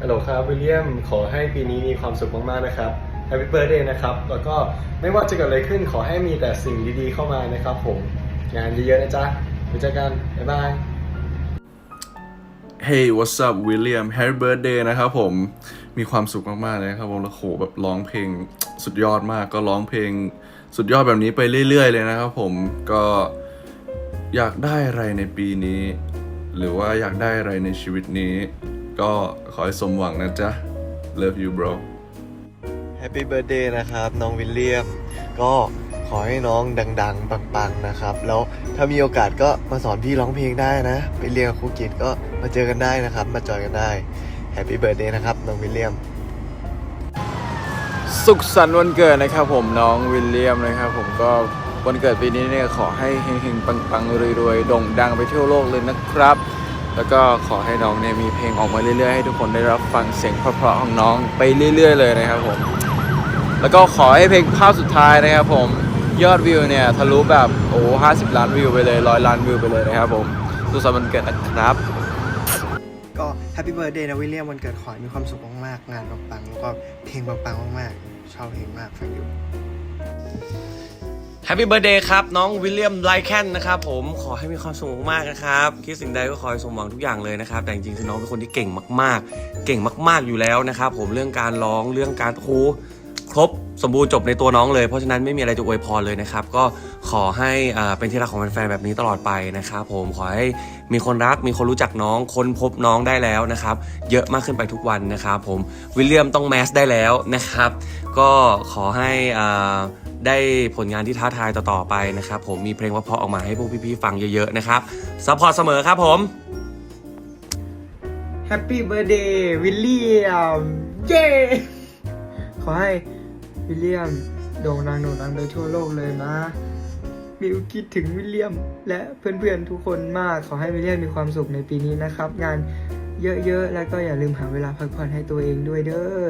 ฮัลโหลครับวิลเลียมขอให้ปีนี้มีความสุขมากๆนะครับ Happy Birthday นะครับ แล้วก็ไม่ว่าจะเกิดอะไรขึ้นขอให้มีแต่สิ่งดีๆเข้ามานะครับผม งานเยอะๆนะจ๊ะไว้เจอกัน บ๊ายบาย Hey what's up William Happy birthday นะครับผม มีความสุขมากๆเลยนะครับผมแล้วโหแบบร้องเพลงสุดยอดมาก ก็ร้องเพลงสุดยอดแบบนี้ไปเรื่อย ๆ เลยนะครับผม ก็อยากได้อะไรในปีนี้ หรือว่าอยากได้อะไรในชีวิตนี้ ก็ขอให้สมหวังนะจ๊ะ Love you bro แฮปปี้เบิร์ดเดย์นะครับ น้องวิลเลียม ก็ขอให้น้องดัง ๆ ปัง ๆ นะครับ แล้วถ้ามีโอกาสก็มาสอนพี่ร้องเพลงได้นะ ไปเรียนกับครูกิจก็มาเจอกันได้นะครับ มาจอยกันได้แฮปปี้เบิร์ดเดย์นะครับ น้องวิลเลียม สุขสันต์วันเกิดนะครับผมน้องวิลเลียมนะครับ ผมก็วันเกิดปีนี้เนี่ยขอให้เฮงๆปังๆรวยๆโด่งดังไปทั่วโลกเลยนะครับ แล้วก็ขอให้น้องเนี่ยมีเพลงออกมาเรื่อยๆให้ทุกคนได้รับฟังเสียงเพราะๆของน้องไปเรื่อย ๆ เลยนะครับผม แล้วก็ขอให้เพลงภาพสุดท้ายนะครับผมยอดวิวเนี่ยทะลุแบบโอ้ห้าสิบล้านวิวไปเลยร้อยล้านวิวไปเลยนะครับผมสุขสันต์วันเกิดนะครับ ก็แฮปปี้เบิร์ดเดย์นะวิลเลียมวันเกิดขอให้มีความสุขมากๆงานปังๆแล้วก็เพลงปังๆมากๆชอบเพลงมากฟังอยู่ แฮปปี้เบ t ร์เดย์ครับ น้องวิลเลียมไลแคนนะครับผมขอให้มีความสุขมากนะครับ คิดสิ่งใดก็ขอให้สมหวังทุกอย่างเลยนะครับ แต่จริงๆคือน้องเป็นคนที่เก่งมากๆ เก่งมากๆอยู่แล้วนะครับผมเรื่องการร้องเรื่องการโอ้ครบสมบูรณ์จบในตัวน้องเลย เพราะฉะนั้นไม่มีอะไรจะอวยพรเลยนะครับ ก็ขอให้อ่าเป็นที่รักของแฟนๆแบบนี้ตลอดไปนะครับผมขอให้มีคนรักมีคนรู้จักน้องค้นพบน้องได้แล้วนะครับ เยอะมากขึ้นไปทุกวันนะครับผมวิลเลียมต้องแมสได้แล้วนะครับ ก็ขอให้อ่า ได้ผลงานที่ท้าทายต่อๆไปนะครับ ผมมีเพลงเพราะออกมาให้พวกพี่ๆฟังเยอะๆนะครับซัพพอร์ตเสมอครับผมแฮปปี้เบ t ร์ a เดย์วิลเลียม เย้ ขอให้วิลเลียมโด่งดังโด่งดังไปทั่วโลกเลยนะ มิวคิดถึงวิลเลียม และเพื่อนๆทุกคนมาก ขอให้วิลเลียมมีความสุขในปีนี้นะครับ งานเยอะๆ แล้วก็อย่าลืมหาเวลาพักผ่อนให้ตัวเองด้วยเด้อ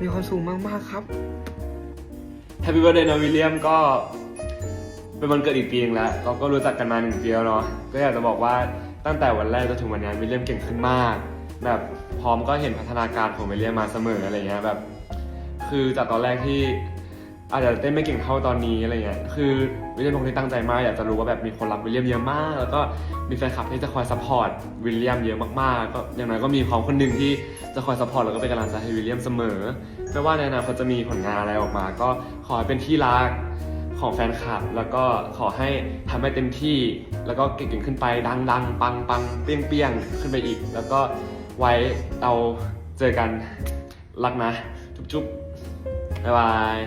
มีความสุขมากๆครับ แฮปปี้ i r t h d a y นะวิลเลียมก็เป็นวันเกิดอีกปีนึงแล้ว เราก็รู้จักกันมาหนึ่งปีแล้วเนาะก็อยากจะบอกว่าตั้งแต่วันแรกจนถึงวันนี้วิลเลียมเก่งขึ้นมาก แบบพร้อมก็เห็นพัฒนาการของวิลเลียมมาเสมออะไรเงี้ยแบบ คือจากตอนแรกที่ อาจจะเต้นไม่เก่งเท่าตอนนี้อะไรเงี้ย คือวิลเลียมเป็นคนที่ตั้งใจมาก อยากจะรู้ว่าแบบมีคนรักวิลเลียมเยอะมาก แล้วก็มีแฟนคลับที่จะคอยซัพพอร์ตวิลเลียมเยอะมากๆ ก็อย่างน้อยก็มีความคนหนึ่งที่จะคอยซัพพอร์ตแล้วก็เป็นกำลังใจให้วิลเลียมเสมอ ไม่ว่าในอนาคตจะมีผลงานอะไรออกมา ก็ขอให้เป็นที่รักของแฟนคลับ แล้วก็ขอให้ทำให้เต็มที่ แล้วก็เก่งๆขึ้นไปดังๆ ปังปังๆเปียงเปี้ยงๆ ขึ้นไปอีก แล้วก็ไว้เราเจอกันรักนะ จุ๊บๆบ๊ายบาย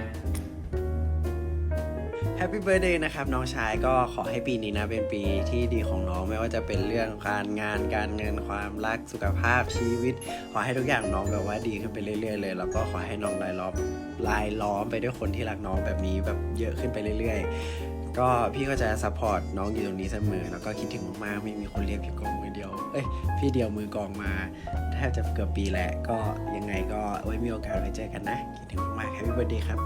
แฮปปี้เบิร์ดเดย์นะครับน้องชายก็ขอให้ปีนี้นะเป็นปีที่ดีของน้องไม่ว่าจะเป็นเรื่องการงานการเงินความรักสุขภาพชีวิต ขอให้ทุกอย่างน้องแบบว่าดีขึ้นไปเรื่อยๆเลย แล้วก็ขอให้น้องลายล้อมลายล้อมไปด้วยคนที่รักน้องแบบนี้แบบเยอะขึ้นไปเรื่อยๆ ก็พี่ก็จะซัพพอร์ตน้องอยู่ตรงนี้เสมอ แล้วก็คิดถึงมากๆไม่มีคนเรียกพี่กองมือเดียวเอ้ยพี่เดียวมือกองมาแทบจะเกือบปีแหละก็ยังไงก็ไว้มีโอกาสไว้เจอกันนะคิดถึงมากๆแฮปปี้เบิร์ดเดย์ครับ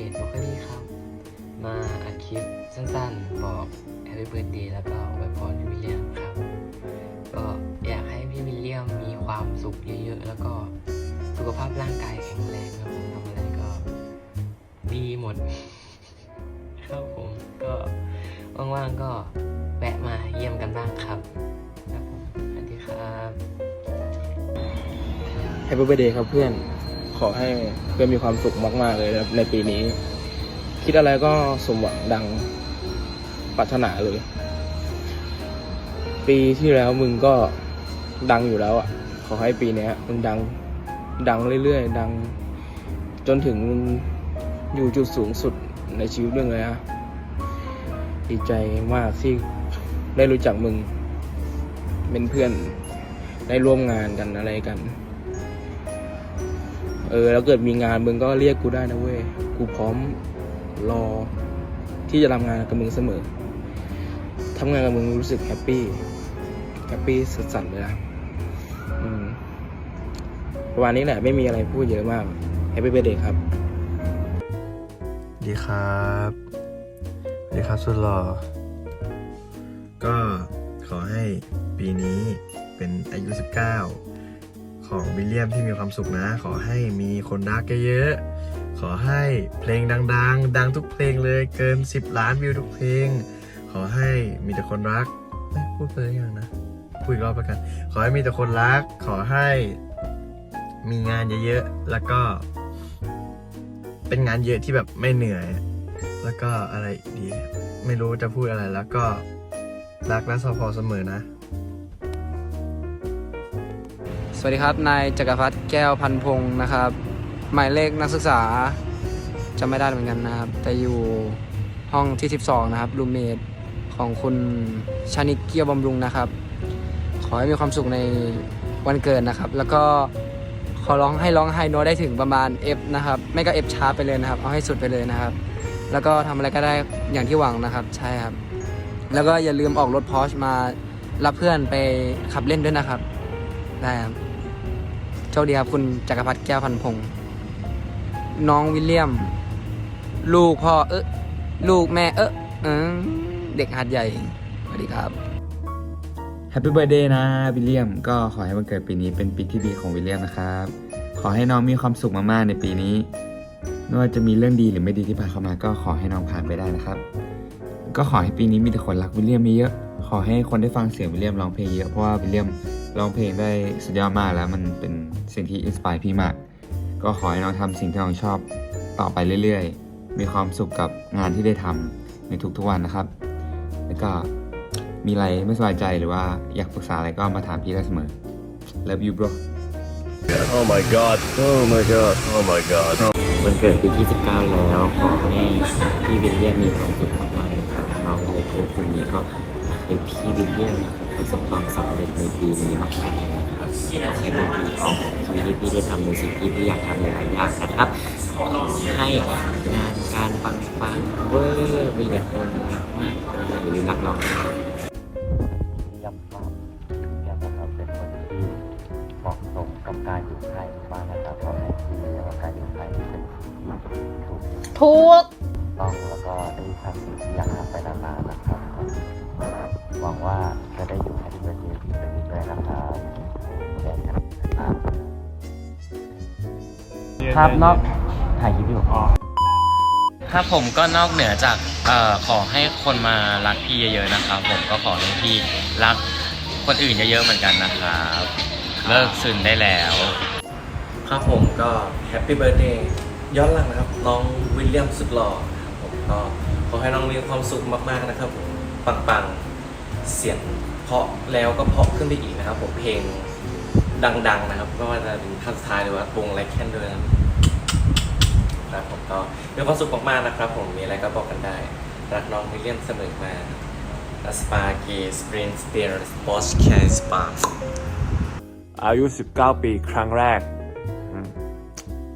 ดามือเบสบอกลี่ครับ มาอัดคลิปสั้นๆ บอก Happy Birthday แล้วก็อวยพรพี่วิลเลียมครับ ก็อยากให้พี่วิลเลียมมีความสุขเยอะๆ แล้วก็สุขภาพร่างกายแข็งแรงครับผมทำอะไรก็ดีหมด ครับผมก็ว่างๆก็แวะมาเยี่ยมกันบ้างครับครับผมสวัสดีครับแฮปปี้เบ t ร์ a เดย์ครับเพื่อน ขอให้เพื่อนมีความสุขมาก ๆ เลยในปีนี้ คิดอะไรก็สมหวังดังปรารถนาเลย ปีที่แล้วมึงก็ดังอยู่แล้วอะ ขอให้ปีนี้มึงดังดังเรื่อย ๆ ดัง จนถึงมึงอยู่จุดสูงสุดในชีวิตเรื่องเลยอะดีใจมากที่ได้รู้จักมึง เป็นเพื่อนได้ร่วมงานกันอะไรกัน เออแล้วเกิดมีงานมึงก็เรียกกูได้นะเว้ยกูพร้อมรอที่จะทำงานกับมึงเสมอทำงานกับมึงรู้สึกแฮปปี้แฮปปี้สุดสันเลยนะประมาณนี้แหละไม่มีอะไรพูดเยอะมากแฮปปี้เบ t ร์ a เดย์ครับ ดีครับดีครับสุดหล่อนี้เป็นอายุ 19 ของวิลเลียมที่มีความสุขนะ ขอให้มีคนรักเยอะๆขอให้เพลงดังๆดังทุกเพลงเลยเกิน 10 ล้านวิวทุกเพลง ขอให้มีแต่คนรักไม่พูดไปหรือยังนะพูดอีกรอบแล้วกัน ขอให้มีแต่คนรัก ขอให้มีงานเยอะๆแล้วก็ เป็นงานเยอะที่แบบไม่เหนื่อย แล้วก็อะไรดี ไม่รู้จะพูดอะไรแล้วก็รักและสพอเสมอนะ สวัสดีครับ นายจักรพัฒน์แก้วพันพงศ์นะครับ หมายเลขนักศึกษาจำไม่ได้เหมือนกันนะครับ แต่อยู่ห้องที่ 12 นะครับรูเมทของคุณชานิกเกียวบำรุงนะครับ ขอให้มีความสุขในวันเกิดนะครับ แล้วก็ขอร้องให้ร้องไฮโน้ตได้ถึงประมาณ F นะครับ ไม่ก็ F ชาร์ปไปเลยนะครับ เอาให้สุดไปเลยนะครับ แล้วก็ทำอะไรก็ได้อย่างที่หวังนะครับ ใช่ครับ แล้วก็อย่าลืมออกรถพอชมารับเพื่อนไปขับเล่นด้วยนะครับ ได้ครับ โชคดีครับคุณจักรพัฒน์แก้วพันพงศ์น้องวิลเลียม ลูกพ่อเอ๊ะลูกแม่เอ๊ะเออเด็กหัดใหญ่สวัสดีครับแฮปปี้เบ t ร์ a เดย์นะวิลเลียม ก็ขอให้วันเกิดปีนี้เป็นปีที่ดีของวิลเลียมนะครับ ขอให้น้องมีความสุขมากๆในปีนี้ไม่ว่าจะมีเรื่องดีหรือไม่ดีที่ผ่านเข้ามา ก็ขอให้น้องผ่านไปได้นะครับ ก็ขอให้ปีนี้มีแต่คนรักวิลเลียมเยอะ ขอให้คนได้ฟังเสียงวิลเลียมร้องเพลงเยอะเพราะว่าวิลเลียม ร้องเพลงได้สุดยอดมากแล้วมันเป็นสิ่งที่อินสปายพี่มาก ก็ขอให้น้องทำสิ่งที่น้องชอบต่อไปเรื่อยๆ มีความสุขกับงานที่ได้ทำในทุกๆวันนะครับ แล้วก็มีอะไรไม่สบายใจหรือว่าอยากปรึกษาอะไรก็มาถามพี่ได้เสมอ Love you bro Oh my god Oh my god Oh my god วันเกิดปีที่19แล้วขอให้พี่วิลเลียมมีความสุขมากๆนะครับน้องเลยพูดตรงนี้ก็ให้พี่วิลเลียม ประสบความสำเร็จในปีนี้มากๆนะครับขอให้เป็นปีของชีวิตที่พี่ได้ทำในสิ่งที่พี่อยากทำหลายๆอย่างนะครับขอให้งานการปังๆเวอร์ไปเลยคนมากๆอย่าลืมรักน้องนะครับย่ำครับย่ำครับเป็นคนที่เหมาะสมกับการอยู่ค่ายมากนะครับขอให้ที่เรียกว่าการอยู่ค่ายนี้เป็นที่ถูกถูกต้องแล้วก็ได้ทำสิ่งที่อยากทำไปนาน หวังว่าจะได้อยู่แฮปปี้เบิร์ดเดย์อีกเป็นอีกด้วยนะครับแดนครับครับนอกถ่ายคลิปอยู่ครับผมก็นอกเหนือจากเอ่อขอให้คนมารักพี่เยอะๆนะครับ ผมก็ขอให้พี่รักคนอื่นเยอะๆเหมือนกันนะครับเลิกซึนได้แล้ว ครับผมก็แฮปปี้เบิร์ a เดย์ย้อนหลังนะครับน้องวิลเลียมสุดหล่อครับผมก็ขอให้น้องมีความสุขมากๆนะครับผมปังๆ เสียงเพราะแล้วก็เพราะขึ้นไปอีกนะครับ ผมเพลงดัง ๆ นะครับไม่ว่าจะเป็นท่านสุดท้ายหรือว่าวงไรแคนด้วยนะครับผมก็มีความสุขมากๆนะครับ ผมมีอะไรก็บอกกันได้ รักน้องวิเลียมเสมอมาสปาเกสปรินสเตียร์สปอร์ตแคสปาอายุ 19 ปีครั้งแรก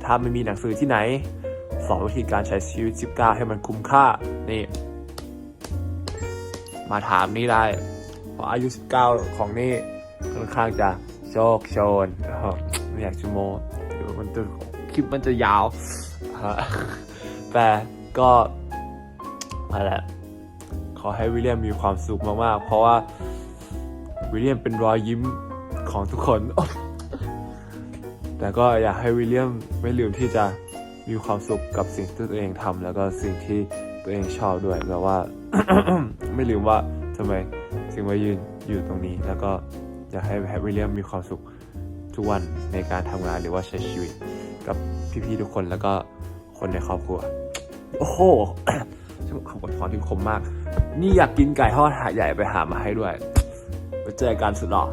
ถ้าไม่มีหนังสือที่ไหน สอนวิธีการใช้ชีวิต 19 ให้มันคุ้มค่า นี่ มาถามนี่ได้ เพราะอายุ 19 ของนี่ค่อนข้างจะโชคโชนไม่อยากจะโมมันจะคลิปมันจะยาวฮะแต่ก็อะไรขอให้วิลเลียมมีความสุขมากๆ เพราะว่าวิลเลียมเป็นรอยยิ้มของทุกคน แต่ก็อยากให้วิลเลียมไม่ลืมที่จะมีความสุขกับสิ่งที่ตัวเองทำแล้วก็สิ่งที่ ตัวเองชอบด้วยแบบว่า ไม่ลืมว่าทำไมถึงมายืนอยู่ตรงนี้ แล้วก็อยากให้ให้วิลเลียมมีความสุขทุกวันในการทำงานหรือว่าใช้ชีวิต กับพี่ๆทุกคนแล้วก็คนในครอบครัว โอ้โหช่างคำอวยพรที่คมมาก นี่อยากกินไก่ทอดหาใหญ่ไปหามาให้ด้วยไปเจอกันสุดหล่อ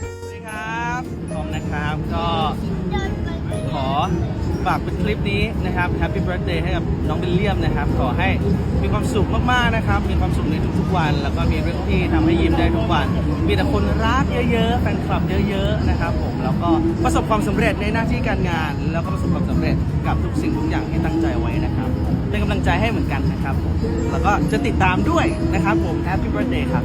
สวัสดีครับผมนะครับก็ขอ ฝากเป็นคลิปนี้นะครับ Happy Birthday ให้กับน้องวิลเลียมนะครับ ขอให้มีความสุขมากๆนะครับ มีความสุขในทุกๆวัน แล้วก็มีเรื่องที่ทำให้ยิ้มได้ทุกวัน มีแต่คนรักเยอะๆแฟนคลับเยอะๆนะครับผมแล้วก็ประสบความสำเร็จในหน้าที่การงาน แล้วก็ประสบความสำเร็จกับทุกสิ่งทุกอย่างที่ตั้งใจไว้นะครับ เป็นกำลังใจให้เหมือนกันนะครับ แล้วก็จะติดตามด้วยนะครับผม Happy Birthday ครับ